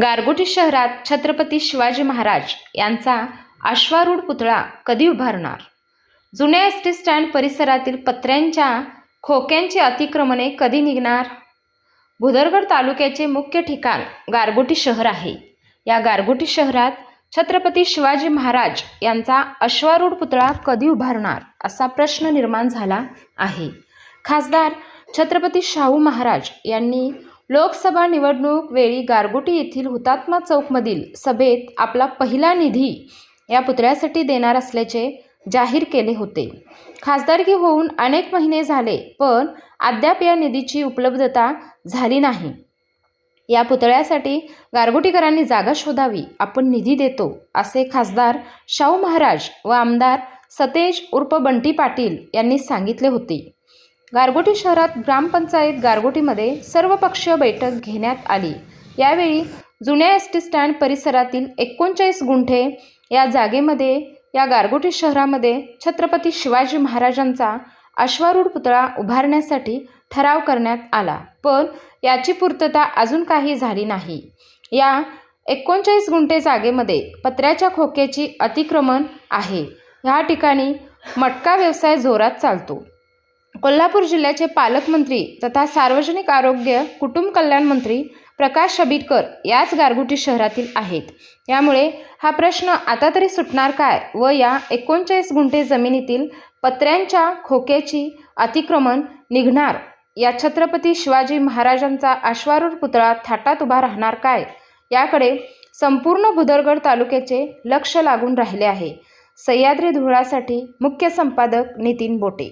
गारगोटी शहरात छत्रपती शिवाजी महाराज यांचा अश्वारूढ पुतळा कधी उभारणार? जुन्या एस टी स्टँड परिसरातील पत्र्यांच्या खोक्यांची अतिक्रमणे कधी निघणार? भुदरगड तालुक्याचे मुख्य ठिकाण गारगोटी शहर आहे. या गारगोटी शहरात छत्रपती शिवाजी महाराज यांचा अश्वारूढ पुतळा कधी उभारणार असा प्रश्न निर्माण झाला आहे. खासदार छत्रपती शाहू महाराज यांनी लोकसभा निवडणूक वेळी गारगोटी येथील हुतात्मा चौकमधील सभेत आपला पहिला निधी या पुतळ्यासाठी देणार असल्याचे जाहीर केले होते. खासदारकी होऊन अनेक महिने झाले पण अद्याप या निधीची उपलब्धता झाली नाही. या पुतळ्यासाठी गारगोटीकरांनी जागा शोधावी आपण निधी देतो असे खासदार शाहू महाराज व आमदार सतेज उर्फ बंटी पाटील यांनी सांगितले होते. गारगोटी शहरात ग्रामपंचायत गारगोटीमध्ये सर्वपक्षीय बैठक घेण्यात आली. यावेळी जुन्या एस टी स्टँड परिसरातील एकोणचाळीस गुंठे या जागेमध्ये या गारगोटी शहरामध्ये छत्रपती शिवाजी महाराजांचा अश्वारूढ पुतळा उभारण्यासाठी ठराव करण्यात आला. पण याची पूर्तता अजून काही झाली नाही. या एकोणचाळीस गुंठे जागेमध्ये पत्र्याच्या खोक्याची अतिक्रमण आहे. ह्या ठिकाणी मटका व्यवसाय जोरात चालतो. कोल्हापूर जिल्ह्याचे पालकमंत्री तथा सार्वजनिक आरोग्य कुटुंब कल्याण मंत्री प्रकाश आंबेडकर याच गारगुटी शहरातील आहेत. यामुळे हा प्रश्न आता तरी सुटणार काय व या एकोणचाळीस गुंठे जमिनीतील पत्र्यांच्या खोक्याची अतिक्रमण निघणार? या छत्रपती शिवाजी महाराजांचा अश्वारूढ पुतळा थाटात उभा राहणार काय? याकडे संपूर्ण भुदरगड तालुक्याचे लक्ष लागून राहिले आहे. सह्याद्री धुळासाठी मुख्य संपादक नितीन बोटे